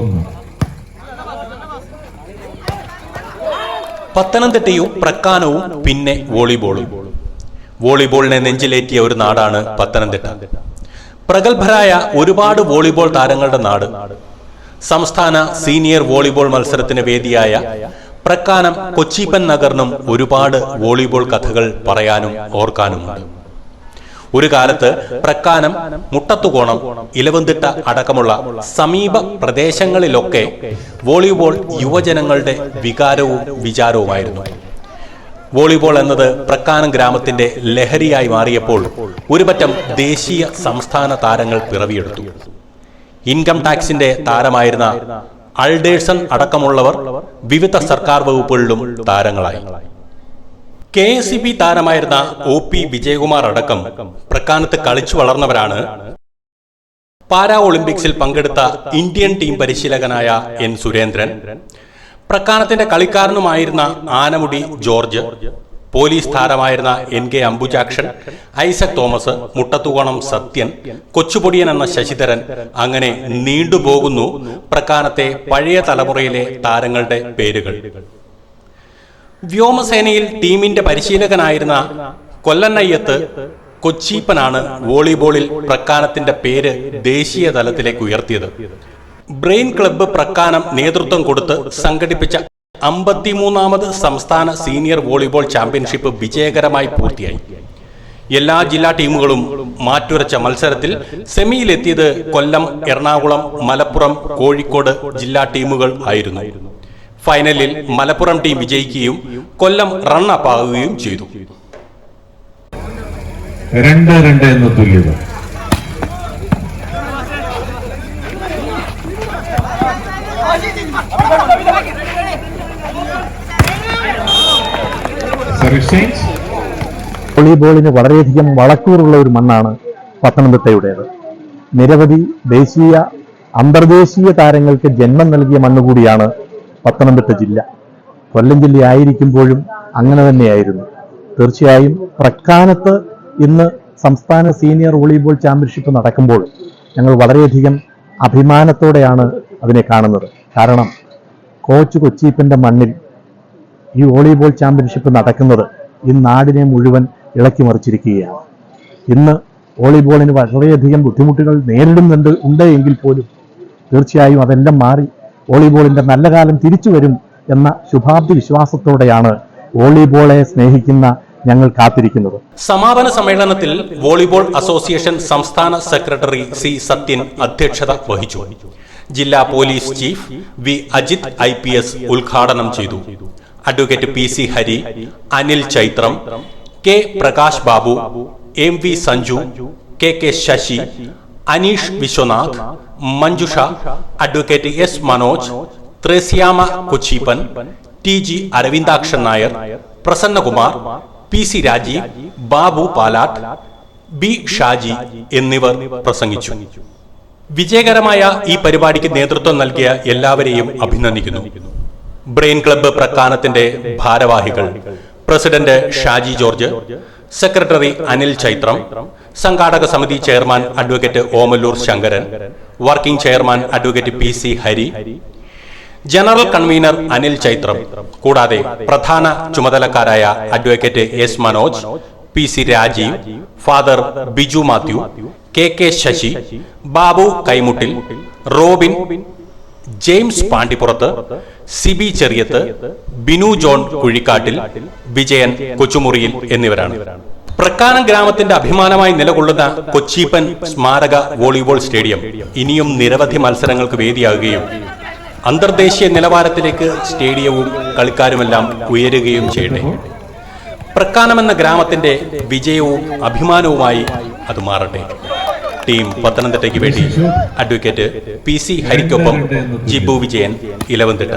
ഒന്ന് പത്തനംതിട്ടയും പ്രക്കാനവും പിന്നെ വോളിബോളും. വോളിബോളിനെ നെഞ്ചിലേറ്റിയ ഒരു നാടാണ് പത്തനംതിട്ട. പ്രഗത്ഭരായ ഒരുപാട് വോളിബോൾ താരങ്ങളുടെ നാട്. സംസ്ഥാന സീനിയർ വോളിബോൾ മത്സരത്തിന് വേദിയായ പ്രക്കാനം കൊച്ചിപ്പൻ നഗറിനും ഒരുപാട് വോളിബോൾ കഥകൾ പറയാനും ഓർക്കാനുമുണ്ട്. ഒരു കാലത്ത് പ്രക്കാനം മുട്ടത്തുകോണം ഇലവന്തിട്ട അടക്കമുള്ള സമീപ പ്രദേശങ്ങളിലൊക്കെ വോളിബോൾ യുവജനങ്ങളുടെ വികാരവും വിചാരവുമായിരുന്നു. വോളിബോൾ എന്നത് പ്രക്കാനം ഗ്രാമത്തിന്റെ ലഹരിയായി മാറിയപ്പോൾ ഒരുപറ്റം ദേശീയ സംസ്ഥാന താരങ്ങൾ പിറവിയെടുത്തു. ഇൻകം ടാക്സിന്റെ താരമായിരുന്ന അൾഡേഴ്സൺ അടക്കമുള്ളവർ വിവിധ സർക്കാർ വകുപ്പുകളിലും താരങ്ങളായി. കെ എസ് സി ബി താരമായിരുന്ന ഒ പി വിജയകുമാർ അടക്കം പ്രക്കാനത്ത് കളിച്ചു വളർന്നവരാണ്. പാരാ ഒളിമ്പിക്സിൽ പങ്കെടുത്ത ഇന്ത്യൻ ടീം പരിശീലകനായ എൻ സുരേന്ദ്രൻ പ്രക്കാനത്തിന്റെ കളിക്കാരനുമായിരുന്ന ആനമുടി ജോർജ് പോലീസ് താരമായിരുന്ന N K Ambujakshan Isaac Thomas Muttathukonam Sathyan Kochupodiyan എന്ന ശശിധരൻ അങ്ങനെ നീണ്ടുപോകുന്നു പ്രക്കാനത്തെ പഴയ തലമുറയിലെ താരങ്ങളുടെ പേരുകൾ. വ്യോമസേനയിൽ ടീമിന്റെ പരിശീലകനായിരുന്ന കൊല്ലന്നയ്യത്ത് കൊച്ചീപ്പനാണ് വോളിബോളിൽ പ്രക്കാനത്തിന്റെ പേര് ദേശീയ തലത്തിലേക്ക് ഉയർത്തിയത്. ബ്രെയിൻ ക്ലബ്ബ് പ്രക്കാനം നേതൃത്വം കൊടുത്ത് സംഘടിപ്പിച്ച അമ്പത്തിമൂന്നാമത് സംസ്ഥാന സീനിയർ വോളിബോൾ ചാമ്പ്യൻഷിപ്പ് വിജയകരമായി പൂർത്തിയായി. എല്ലാ ജില്ലാ ടീമുകളും മാറ്റുരച്ച മത്സരത്തിൽ സെമിയിലെത്തിയത് കൊല്ലം എറണാകുളം മലപ്പുറം കോഴിക്കോട് ജില്ലാ ടീമുകൾ ആയിരുന്നു. ഫൈനലിൽ മലപ്പുറം ടീം വിജയിക്കുകയും കൊല്ലം റണ്ണപ്പ് ആകുകയും ചെയ്തു. രണ്ട് രണ്ട് എന്ന തുല്യത. വോളിബോളിന് വളരെയധികം വളക്കൂറുള്ള ഒരു മണ്ണാണ് പത്തനംതിട്ടയുടേത്. നിരവധി ദേശീയ അന്തർദേശീയ താരങ്ങൾക്ക് ജന്മം നൽകിയ മണ്ണ് കൂടിയാണ് പത്തനംതിട്ട ജില്ല. കൊല്ലം ജില്ല ആയിരിക്കുമ്പോഴും അങ്ങനെ തന്നെയായിരുന്നു. തീർച്ചയായും പ്രക്കാനത്ത് ഇന്ന് സംസ്ഥാന സീനിയർ വോളിബോൾ ചാമ്പ്യൻഷിപ്പ് നടക്കുമ്പോൾ ഞങ്ങൾ വളരെയധികം അഭിമാനത്തോടെയാണ് അതിനെ കാണുന്നത്. കാരണം കോച്ച് കൊച്ചീപ്പന്റെ മണ്ണിൽ ഈ വോളിബോൾ ചാമ്പ്യൻഷിപ്പ് നടക്കുന്നത് ഈ നാടിനെ മുഴുവൻ ഇളക്കിമറിച്ചിരിക്കുകയാണ് ഇന്ന് വോളിബോളിന് വളരെയധികം ബുദ്ധിമുട്ടുകൾ നേരിടുന്നുണ്ട് ഉണ്ട് എങ്കിൽ പോലും തീർച്ചയായും അതെല്ലാം മാറി വോളിബോളിന്റെ നല്ല കാലം തിരിച്ചു വരും എന്ന ശുഭാപ്തി വിശ്വാസത്തോടെയാണ് വോളിബോളെ സ്നേഹിക്കുന്ന ഞങ്ങൾ കാത്തിരിക്കുന്നത്. സമാപന സമ്മേളനത്തിൽ വോളിബോൾ അസോസിയേഷൻ സംസ്ഥാന സെക്രട്ടറി സി സത്യൻ അധ്യക്ഷത വഹിച്ചു. ജില്ലാ police chief V Ajith I P S ഉദ്ഘാടനം ചെയ്തു. Advocate P C Hari Anil Chaithram K Prakash Babu M V Sanju K K Sasi Aneesh Viswanath Manjusha advocate S Manoj Threasyamma Kocheeppan T G Aravindakshan Nair Prasannakumar P C Rajeev Babu Palatt B Shaji എന്നിവർ പ്രസംഗിച്ചു. വിജയകരമായ ഈ പരിപാടിക്ക് നേതൃത്വം നൽകിയ എല്ലാവരെയും അഭിനന്ദിക്കുന്നു. Brain club പ്രസ്ഥാനത്തിന്റെ ഭാരവാഹികൾ president Shaji George secretary Anil Chaithram സംഘാടക സമിതി chairman advocate Omallur Sankaran working chairman advocate P C Hari general convener Anil Chaithram കൂടാതെ പ്രധാന ചുമതലക്കാരായ advocate S Manoj P C Rajeev father Biju Mathew K K Sasi Babu Kaimuttil Robin James Pandippurath Sibi Cheriyath Binu John Kuzhikkattil Vijayan Kochumuriyil എന്നിവരാണ്. പ്രക്കാനം ഗ്രാമത്തിന്റെ അഭിമാനമായി നിലകൊള്ളുന്ന കൊച്ചിപ്പൻ സ്മാരക volleyball stadium ഇനിയും നിരവധി മത്സരങ്ങൾക്ക് വേദിയാകുകയും അന്തർദേശീയ നിലവാരത്തിലേക്ക് സ്റ്റേഡിയവും കളിക്കാരുമെല്ലാം ഉയരുകയും ചെയ്യട്ടെ. പ്രക്കാനം എന്ന ഗ്രാമത്തിന്റെ വിജയവും അഭിമാനവുമായി അത് മാറട്ടെ. ടീം പത്തനംതിട്ടയ്ക്ക് വേണ്ടി അഡ്വക്കേറ്റ് പി സി ഹരിക്കൊപ്പം ജിബു വിജയൻ ഇലവന്തിട്ട